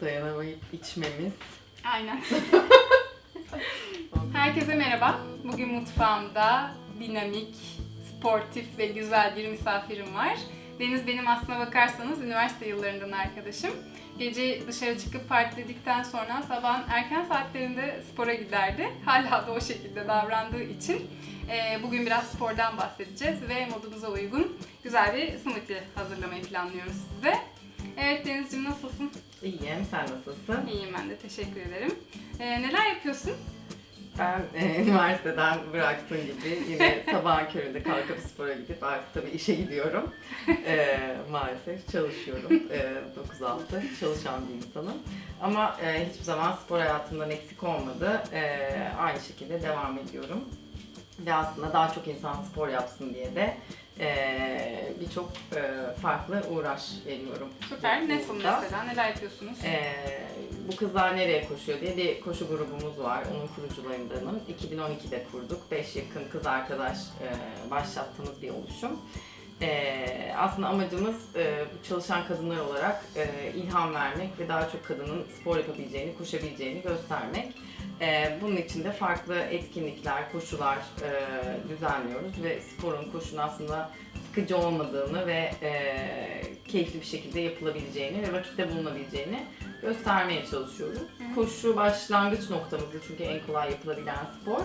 dayanamayıp içmemiz. Aynen. Herkese merhaba. Bugün mutfağımda dinamik, sportif ve güzel bir misafirim var. Deniz benim aslına bakarsanız üniversite yıllarından arkadaşım. Gece dışarı çıkıp partiledikten sonra sabahın erken saatlerinde spora giderdi. Hala da o şekilde davrandığı için e, bugün biraz spordan bahsedeceğiz ve modumuza uygun güzel bir smoothie hazırlamayı planlıyoruz size. Evet Denizciğim nasılsın? İyiyim, sen nasılsın? İyiyim ben de teşekkür ederim. E, neler yapıyorsun? Ben e, üniversiteden bıraktığım gibi yine sabah köründe kalkıp spora gidip artık tabii işe gidiyorum. E, maalesef çalışıyorum. E, 9-6 çalışan bir insanım. Ama e, hiçbir zaman spor hayatımdan eksik olmadı. E, aynı şekilde devam ediyorum. Ve aslında daha çok insan spor yapsın diye de e, birçok e, farklı uğraş veriyorum. Süper. Nasıl Burada. mesela? Neler yapıyorsunuz? Ee, bu kızlar nereye koşuyor diye bir koşu grubumuz var. Onun kurucularındanım. 2012'de kurduk. 5 yakın kız arkadaş e, başlattığımız bir oluşum. Ee, aslında amacımız e, çalışan kadınlar olarak e, ilham vermek ve daha çok kadının spor yapabileceğini, koşabileceğini göstermek. Ee, bunun için de farklı etkinlikler, koşular e, düzenliyoruz ve sporun, koşunun aslında sıkıcı olmadığını ve e, keyifli bir şekilde yapılabileceğini ve vakitte bulunabileceğini göstermeye çalışıyoruz. Hı. Koşu başlangıç noktamızdı çünkü en kolay yapılabilen spor.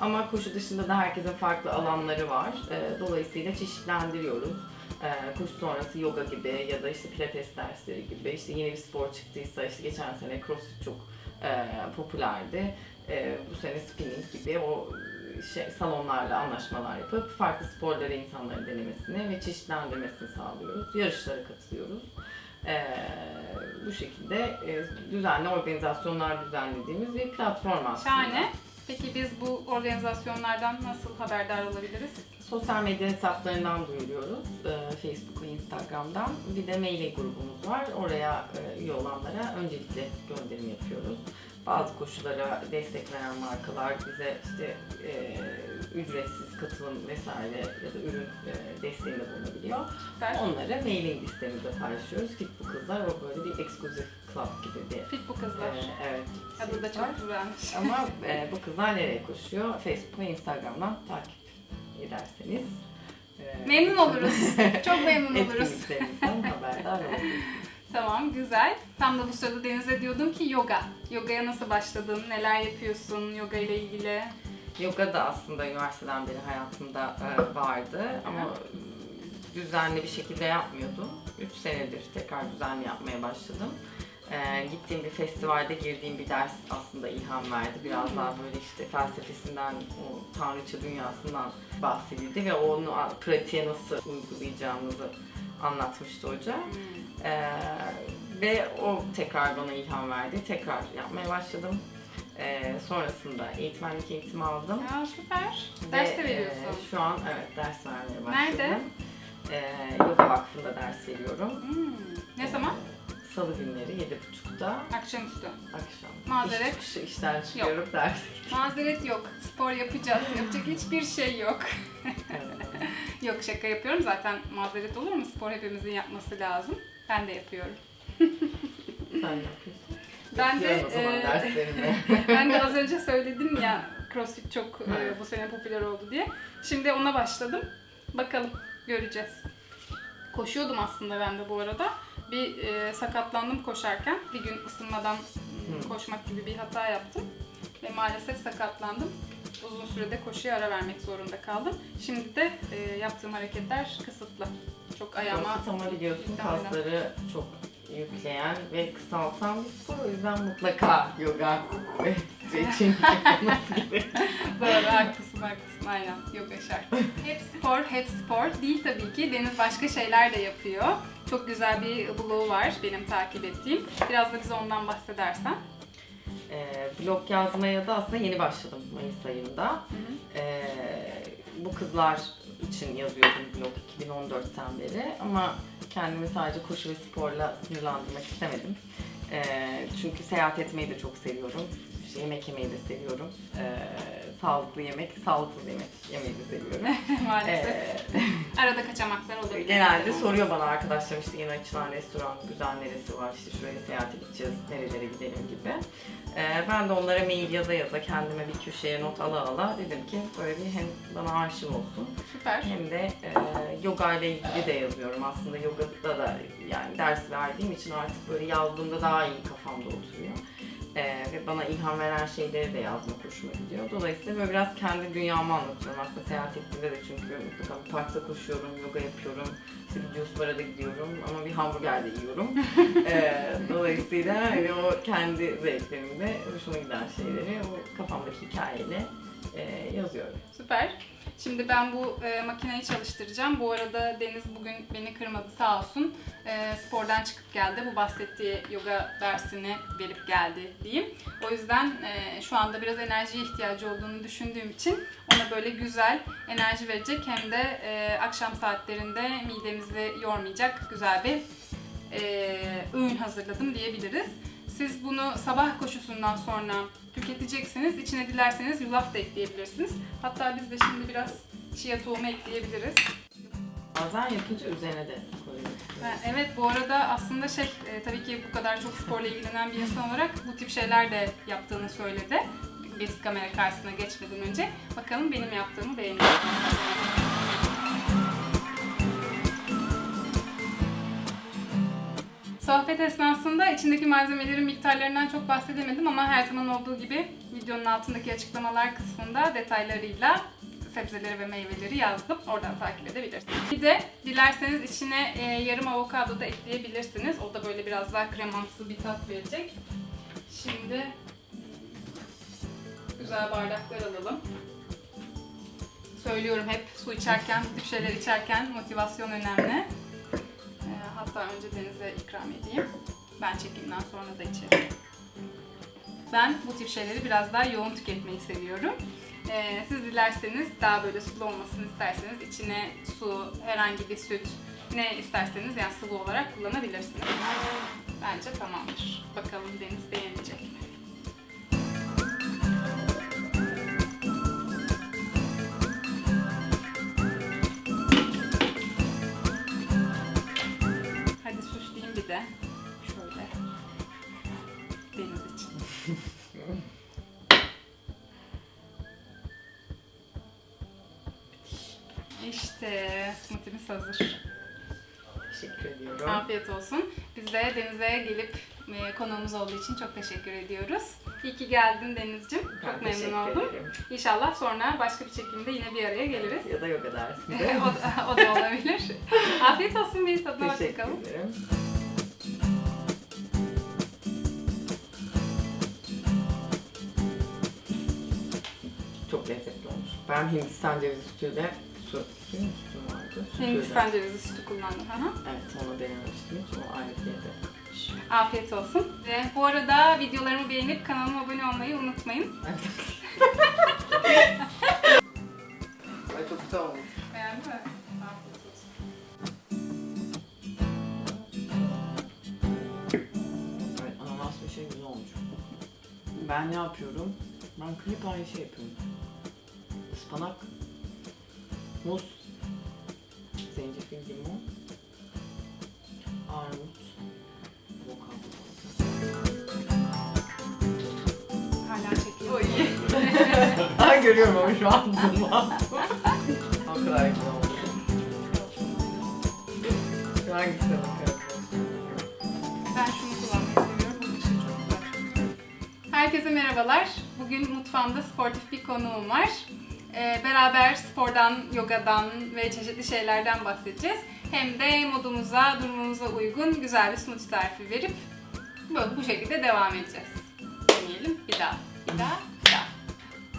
Ama koşu dışında da herkesin farklı alanları var. E, dolayısıyla çeşitlendiriyoruz. E, koşu sonrası yoga gibi ya da işte pilates dersleri gibi işte yeni bir spor çıktıysa işte geçen sene crossfit çok e, popülerdi. E, bu sene spinning gibi o şey, salonlarla anlaşmalar yapıp farklı sporları insanların denemesini ve çeşitlendirmesini sağlıyoruz. Yarışlara katılıyoruz. Ee, bu şekilde e, düzenli organizasyonlar düzenlediğimiz bir platform aslında. Şahane. Peki biz bu organizasyonlardan nasıl haberdar olabiliriz? Sosyal medya hesaplarından duyuruyoruz. Ee, Facebook ve Instagram'dan. Bir de mailing grubumuz var. Oraya e, üye olanlara öncelikle gönderim yapıyoruz. Bazı koşullara destek veren markalar bize işte e, ücretsiz katılım vesaire ya da ürün e, desteğinde bulunabiliyor. Süper. Onları mailing listemizde paylaşıyoruz. Fit bu kızlar o böyle bir exclusive club gibi bir Fit bu kızlar. e, evet. Adı da şey var. çok güzelmiş. Ama e, bu kızlar nereye koşuyor? Facebook ve Instagram'dan takip ederseniz. e, Memnun oluruz. Çok memnun oluruz. Etkinliklerimizden haberdar oluruz. Tamam, güzel. Tam da bu sırada Deniz'e diyordum ki yoga. Yogaya nasıl başladın? Neler yapıyorsun yoga ile ilgili? Yoga da aslında üniversiteden beri hayatımda e, vardı ama düzenli bir şekilde yapmıyordum. 3 senedir tekrar düzenli yapmaya başladım. E, gittiğim bir festivalde girdiğim bir ders aslında ilham verdi. Biraz daha böyle işte felsefesinden, o tanrıça dünyasından bahsedildi ve onu pratiğe nasıl uygulayacağımızı anlatmıştı hoca. Ee, ve o tekrar bana ilham verdi. Tekrar yapmaya başladım. Ee, sonrasında eğitmenlik eğitimi aldım. Ya süper. Ve, Ders de veriyorsun. e, şu an evet ders vermeye başladım. Nerede? Ee, Yoga Vakfı'nda ders veriyorum. Hmm. Ne zaman? Salı günleri 7.30'da Akşamüstü. akşam. Mazeret. İş çıkışı işten çıkıyorum ders. Mazeret yok. Spor yapacağız. Yapacak hiçbir şey yok. Yok şaka yapıyorum. Zaten mazeret olur mu? Spor hepimizin yapması lazım. Ben de yapıyorum. Sen yapıyorsun? Ben de, Yapıyorum o zaman e, derslerimi. ben de az önce söyledim ya CrossFit çok e, bu sene popüler oldu diye. Şimdi ona başladım. Bakalım göreceğiz. Koşuyordum aslında ben de bu arada. Bir e, sakatlandım koşarken. Bir gün ısınmadan Hı. koşmak gibi bir hata yaptım. Ve maalesef sakatlandım. Uzun sürede koşuya ara vermek zorunda kaldım. Şimdi de e, yaptığım hareketler kısıtlı. Çok ayağıma ama biliyorsun kasları çok yükleyen ve kısaltan bir spor. O yüzden mutlaka yoga ve stretching yapılması gerekiyor. Doğru, haklısın, haklısın. Aynen, yoga şart. Hep spor, hep spor. Değil tabii ki. Deniz başka şeyler de yapıyor. Çok güzel bir blogu var benim takip ettiğim. Biraz da bize ondan bahsedersen. Ee, blog yazmaya da aslında yeni başladım Mayıs ayında. Hı hı. Ee, bu kızlar için yazıyordum blog 2014'ten beri ama kendimi sadece koşu ve sporla sınırlandırmak istemedim. Çünkü seyahat etmeyi de çok seviyorum. Yemek yemeyi de seviyorum. Ee, sağlıklı yemek, sağlıksız yemek yemeyi de seviyorum. Maalesef. Ee, Arada kaçamaklar olabilir. genelde soruyor bana arkadaşlarım işte yeni açılan restoran güzel neresi var, işte şuraya seyahate gideceğiz, nerelere gidelim gibi. Ee, ben de onlara mail yaza yaza kendime bir köşeye not ala ala dedim ki böyle bir hem bana arşiv olsun Süper. hem de e, yoga ile ilgili de yazıyorum. Aslında yogada da yani ders verdiğim için artık böyle yazdığımda daha iyi kafamda oturuyor. E, ve bana ilham veren şeyleri de yazmak hoşuma gidiyor. Dolayısıyla böyle biraz kendi dünyamı anlatıyorum. Aslında seyahat ettiğimde de çünkü mutlaka bir parkta koşuyorum, yoga yapıyorum. İşte bir bara gidiyorum ama bir hamburger de yiyorum. e, dolayısıyla hani o kendi zevklerimde hoşuma giden şeyleri o kafamdaki hikayeyle e, yazıyorum. Süper. Şimdi ben bu e, makineyi çalıştıracağım. Bu arada Deniz bugün beni kırmadı sağ olsun. E, spordan çıkıp geldi. Bu bahsettiği yoga dersini verip geldi diyeyim. O yüzden e, şu anda biraz enerjiye ihtiyacı olduğunu düşündüğüm için ona böyle güzel enerji verecek hem de e, akşam saatlerinde midemizi yormayacak güzel bir e, öğün hazırladım diyebiliriz. Siz bunu sabah koşusundan sonra tüketeceksiniz. İçine dilerseniz yulaf da ekleyebilirsiniz. Hatta biz de şimdi biraz chia tohumu ekleyebiliriz. Bazen yapınca üzerine de koyuyorum. Ha, Evet bu arada aslında şey e, tabii ki bu kadar çok sporla ilgilenen bir insan olarak bu tip şeyler de yaptığını söyledi. Biz kamera karşısına geçmeden önce. Bakalım benim yaptığımı beğeniyor. Sohbet esnasında içindeki malzemelerin miktarlarından çok bahsedemedim ama her zaman olduğu gibi videonun altındaki açıklamalar kısmında detaylarıyla sebzeleri ve meyveleri yazdım. Oradan takip edebilirsiniz. Bir de dilerseniz içine e, yarım avokado da ekleyebilirsiniz. O da böyle biraz daha kremamsı bir tat verecek. Şimdi güzel bardaklar alalım. Söylüyorum hep su içerken, bu tip şeyler içerken motivasyon önemli. Hatta önce Deniz'e ikram edeyim. Ben çekimden sonra da içerim. Ben bu tip şeyleri biraz daha yoğun tüketmeyi seviyorum. Ee, siz dilerseniz daha böyle sulu olmasını isterseniz içine su, herhangi bir süt, ne isterseniz yani sıvı olarak kullanabilirsiniz. Bence tamamdır. Bakalım Deniz beğenecek mi? İşte smoothie'miz hazır. Teşekkür ediyorum. Afiyet olsun. Biz de Deniz'e gelip e, konuğumuz olduğu için çok teşekkür ediyoruz. İyi ki geldin Deniz'ciğim. Ben Çok memnun teşekkür oldum. ederim. İnşallah sonra başka bir çekimde yine bir araya geliriz. Ya da yoga dersinde. o, da- o da olabilir. Afiyet olsun bir tadına Teşekkür bakalım. ederim. Çok lezzetli olmuş. Ben Hindistan cevizi sütüyle mu sütü vardı? Hindistan cevizi sütü kullandım. Hı. Evet onu denememiştim hiç. O bir lezzet. Afiyet olsun. Ve bu arada videolarımı beğenip kanalıma abone olmayı unutmayın. Ay çok güzel olmuş. Beğendin mi? Afiyet olsun. Evet ananas bir şey güzel olmuş. Ben ne yapıyorum? Ben klip aynı şey yapıyorum. Ispanak, muz, limon, armut, avokado. Hala çekiyor. Ben görüyorum ama şu an durmam. o kadar güzel oldu. Şu çok güzel. Herkese merhabalar. Bugün mutfağımda sportif bir konuğum var. Ee, beraber spordan, yogadan ve çeşitli şeylerden bahsedeceğiz. Hem de modumuza, durumumuza uygun güzel bir smoothie tarifi verip bu, bu şekilde devam edeceğiz. Deneyelim. Bir daha, bir daha, bir daha.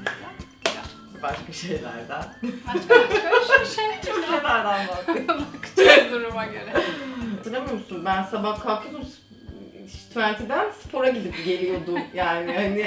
Bir daha, bir daha. Başka şeylerden. Başka başka şey. Şeylerden. Bakacağız duruma göre. Hatırlamıyor musun? Ben sabah kalkıyordum. 20'den spora gidip geliyordum. Yani hani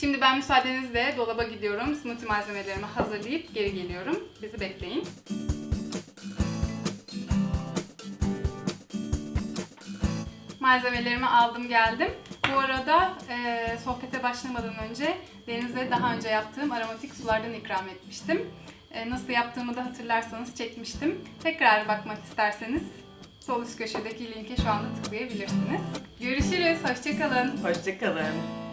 Şimdi ben müsaadenizle dolaba gidiyorum. Smoothie malzemelerimi hazırlayıp geri geliyorum. Bizi bekleyin. Malzemelerimi aldım geldim. Bu arada e, sohbete başlamadan önce Deniz'e daha önce yaptığım aromatik sulardan ikram etmiştim. E, nasıl yaptığımı da hatırlarsanız çekmiştim. Tekrar bakmak isterseniz sol üst köşedeki linke şu anda tıklayabilirsiniz. Görüşürüz, hoşçakalın. Hoşçakalın.